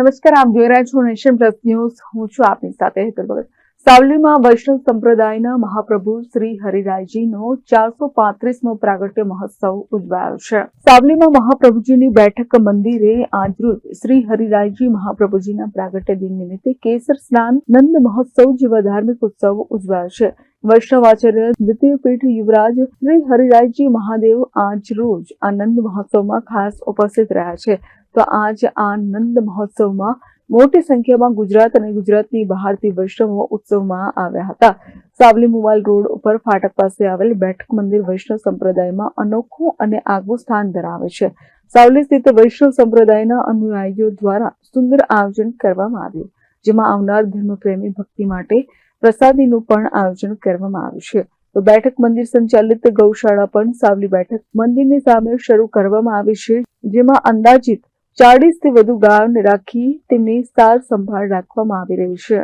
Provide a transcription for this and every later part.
નમસ્કાર, આપ જોઈ રહ્યા છો નેશન પ્લસ ન્યૂઝ. હું છું આપની સાથે હેતર ભગત. સાવલીમાં વૈષ્ણવ સંપ્રદાયના મહાપ્રભુ શ્રી હરિરાયજીનો ચારસો પાંત્રીસમો પ્રાગટ્ય મહોત્સવ ઉજવાયો છે. સાવલીમાં મહાપ્રભુજીની બેઠક મંદિરે આજરોજ શ્રી હરિરાયજી મહાપ્રભુજીના પ્રાગટ્ય દિન નિમિત્તે કેસર સ્નાન, નંદ મહોત્સવ જેવા ધાર્મિક ઉત્સવો ઉજવાયો છે. વૈષ્ણવાચાર્ય દ્વિતીય પીઠ યુવરાજ શ્રી હરિરાયજી મહાદેવ આજ રોજ આનંદ મહોત્સવમાં ખાસ ઉપસ્થિત રહ્યા છે. તો આજ આ નંદ મહોત્સવમાં મોટી સંખ્યામાં ગુજરાત અને ગુજરાતની બહારથી વૈષ્ણવો ઉત્સવમાં આવ્યા હતા. સાવલી મુવાલ રોડ ઉપર ફાટક પાસે આવેલ બેઠક મંદિર વૈષ્ણવ સંપ્રદાયમાં અનોખું અને આગવું સ્થાન ધરાવે છે. સાવલી સ્થિત વૈષ્ણવ સંપ્રદાયના અનુયાયીઓ દ્વારા સુંદર આયોજન કરવામાં આવ્યું, જેમાં આવનાર ધર્મપ્રેમી ભક્તિ માટે પ્રસાદીનું પણ આયોજન કરવામાં આવ્યું છે. તો બેઠક મંદિર સંચાલિત ગૌશાળા પણ સાવલી બેઠક મંદિરની સામે શરૂ કરવામાં આવી છે, જેમાં અંદાજિત ચાળીસથી વધુ ગાયોને રાખી તેમની સાર સંભાળ રાખવામાં આવી રહી છે.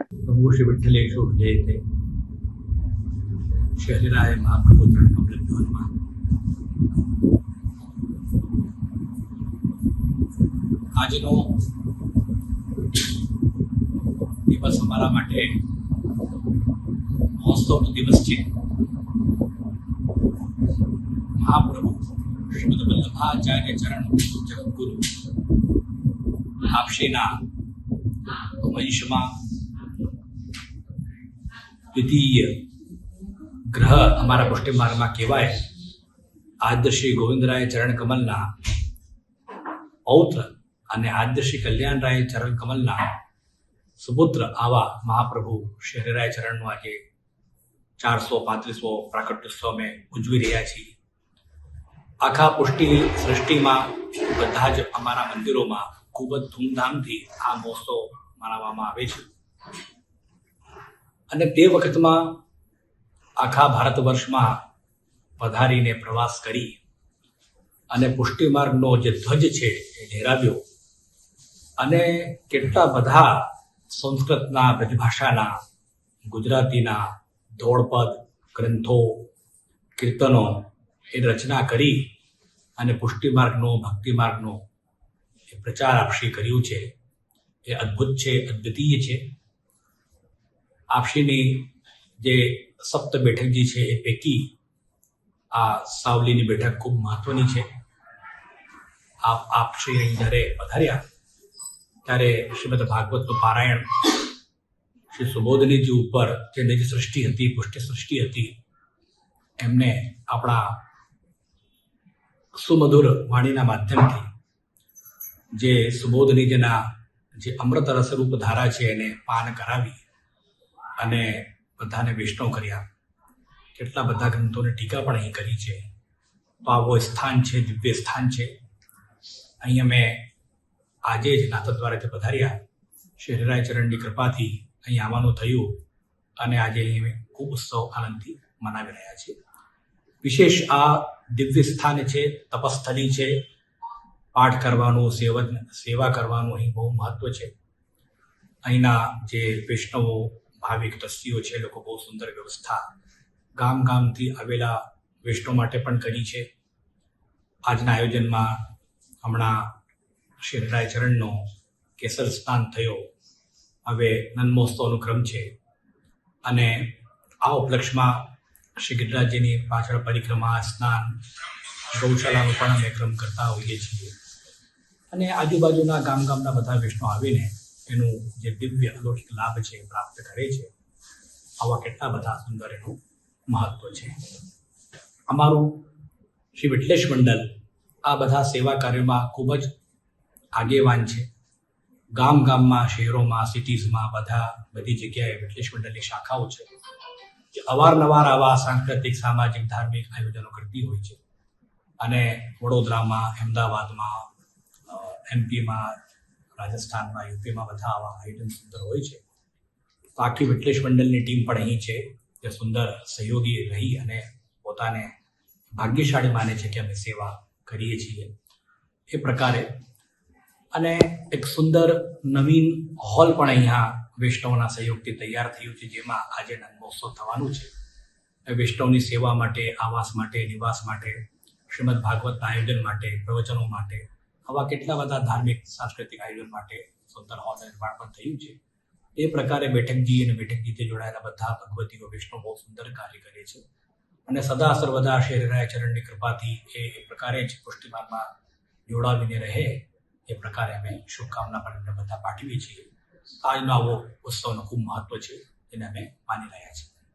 શ્રી વિઠ્ઠલેશો જયતે શ્રી હરિરાય મહાપ્રભુ ચરણ આજનો દિવસ અમારા માટે મહોત્સવનો દિવસ છે. મહાપ્રભુ શ્રીમદ વલ્લભાચાર્ય ચરણ જગદગુરુ આપશીના? વંશમાં દ્વિતીય ગ્રહ અમારા પુષ્ટિમાર્ગમાં કહેવાય. આદ્ય શ્રી ગોવિંદરાય ચરણ કમલના પૌત્ર અને આદ્ય શ્રી કલ્યાણરાય ચરણ કમલના સુપુત્ર આવા મહાપ્રભુ શ્રી હરિરાય ચરણનું આજે ચારસો પાંત્રીસો પ્રાકટ્યોત્સવ અમે ઉજવી રહ્યા છીએ. આખા પુષ્ટિ સૃષ્ટિમાં બધા જ અમારા મંદિરોમાં ખૂબ જ ધૂમધામથી આ મહોત્સવ મનાવવામાં આવે છે. અને તે વખતમાં આખા ભારત વર્ષમાં પધારીને પ્રવાસ કરી અને પુષ્ટિમાર્ગનો જે ધ્વજ છે એ ઢેરાવ્યો. અને કેટલા બધા સંસ્કૃતના બ્રજભાષાના ગુજરાતીના ધોળપદ ગ્રંથો, કીર્તનો એ રચના કરી અને પુષ્ટિ માર્ગનો ભક્તિ માર્ગનો એ પ્રચાર આપશે કર્યું છે. એ અદ્ભુત છે, અદ્વિતીય છે. આપશીની જે સપ્ત બેઠક જે છે એ પૈકી આ સાવલીની બેઠક ખૂબ મહત્વની છે. આપ આપશ્રી જ્યારે પધાર્યા, ત્યારે શ્રીમદ ભાગવતનું પારાયણ શ્રી સુબોધનીજી ઉપર જે નિજ સૃષ્ટિ હતી, પુષ્ટિ સૃષ્ટિ હતી, એમને આપણા સુમધુર વાણીના માધ્યમથી જે સુબોધની જેના જે અમૃત રસરૂપ ધારા છે એને પાન કરાવી અને બધાને વૈષ્ણવ કર્યા. કેટલા બધા ગ્રંથોની ટીકા પણ અહીં કરી છે. તો આવો સ્થાન છે, દિવ્ય સ્થાન છે? અહીં અમે આજે જ નાથદ્વારાથી પધાર્યા. શ્રી ચરણની કૃપાથી અહીં આવવાનું થયું અને આજે અહીં ખૂબ ઉત્સવ આનંદથી મનાવી રહ્યા છીએ. વિશેષ આ દિવ્ય સ્થાન છે, તપસ્થલી છે પાઠ કરવાનું, સેવન, સેવા કરવાનું અહીં બહુ મહત્વ છે. અહીંના જે વૈષ્ણવો, ભાવિક ટ્રસ્ટીઓ છે લોકો બહુ સુંદર વ્યવસ્થા ગામ ગામથી આવેલા વૈષ્ણવ માટે પણ કરી છે. આજના આયોજનમાં હમણાં શ્રી ચરણનો કેસર સ્નાન થયો. હવે નન્મોત્સવનો ક્રમ છે. અને આ ઉપલક્ષમાં શ્રી ગિરિરાજજીની પાછળ પરિક્રમા, સ્નાન ગૌશાળાનો પણ અમે ક્રમ કરતા હોઈએ છીએ. અને આજુબાજુના ગામ ગામના બધા વૈષ્ણવ આવીને એનું જે દિવ્ય અલૌકિક લાભ છે એ પ્રાપ્ત કરે છે. આવા કેટલા બધા સુંદર એનું મહત્વ છે. અમારું શ્રી વિઠલેશ મંડળ આ બધા સેવા કાર્યોમાં ખૂબ જ આગેવાન છે. ગામ ગામમાં શહેરોમાં સિટીઝમાં બધા બધી જગ્યાએ વિઠલેશ મંડળની શાખાઓ છે. જે અવારનવાર આવા સાંસ્કૃતિક, સામાજિક, ધાર્મિક આયોજનો કરતી હોય છે. અને વડોદરામાં, અમદાવાદમાં એમપીમાં, રાજસ્થાનમાં, યુપીમાં બધા આવા આઈટમ સુંદર હોય છે. તો આખી વિટલેશ મંડળની ટીમ પણ અહીં છે, જે સુંદર સહયોગી રહી અને પોતાને ભાગ્યશાળી માને છે કે અમે સેવા કરીએ છીએ એ પ્રકારે. અને એક સુંદર નવીન હોલ પણ અહીંયા વૈષ્ણવના સહયોગથી તૈયાર થયું છે, જેમાં આજે નંદમહોત્સવ થવાનું છે. વૈષ્ણવની સેવા માટે, આવાસ માટે, નિવાસ માટે, શ્રીમદ ભાગવતના આયોજન માટે, પ્રવચનો માટે આવા કેટલા બધા ધાર્મિક, સાંસ્કૃતિક આયોજન માટે સુંદર હોલ નિર્માણ પણ થયું છે. એ પ્રકારે બેઠકજી અને બેઠકજી જોડાયેલા બધા ભગવતીઓ વિષ્ણુ બહુ સુંદર કાર્ય કરે છે. અને સદા સર્વદા શેરરાય ચરણની કૃપાથી એ પ્રકારે જ પુષ્ટિમાનમાં જોડાવીને રહે, એ પ્રકારે અમે શુભકામના પણ એમને બધા પાઠવીએ છીએ. આજનો આવો ઉત્સવનો ખૂબ મહત્વ છે, એને અમે માની રહ્યા છીએ.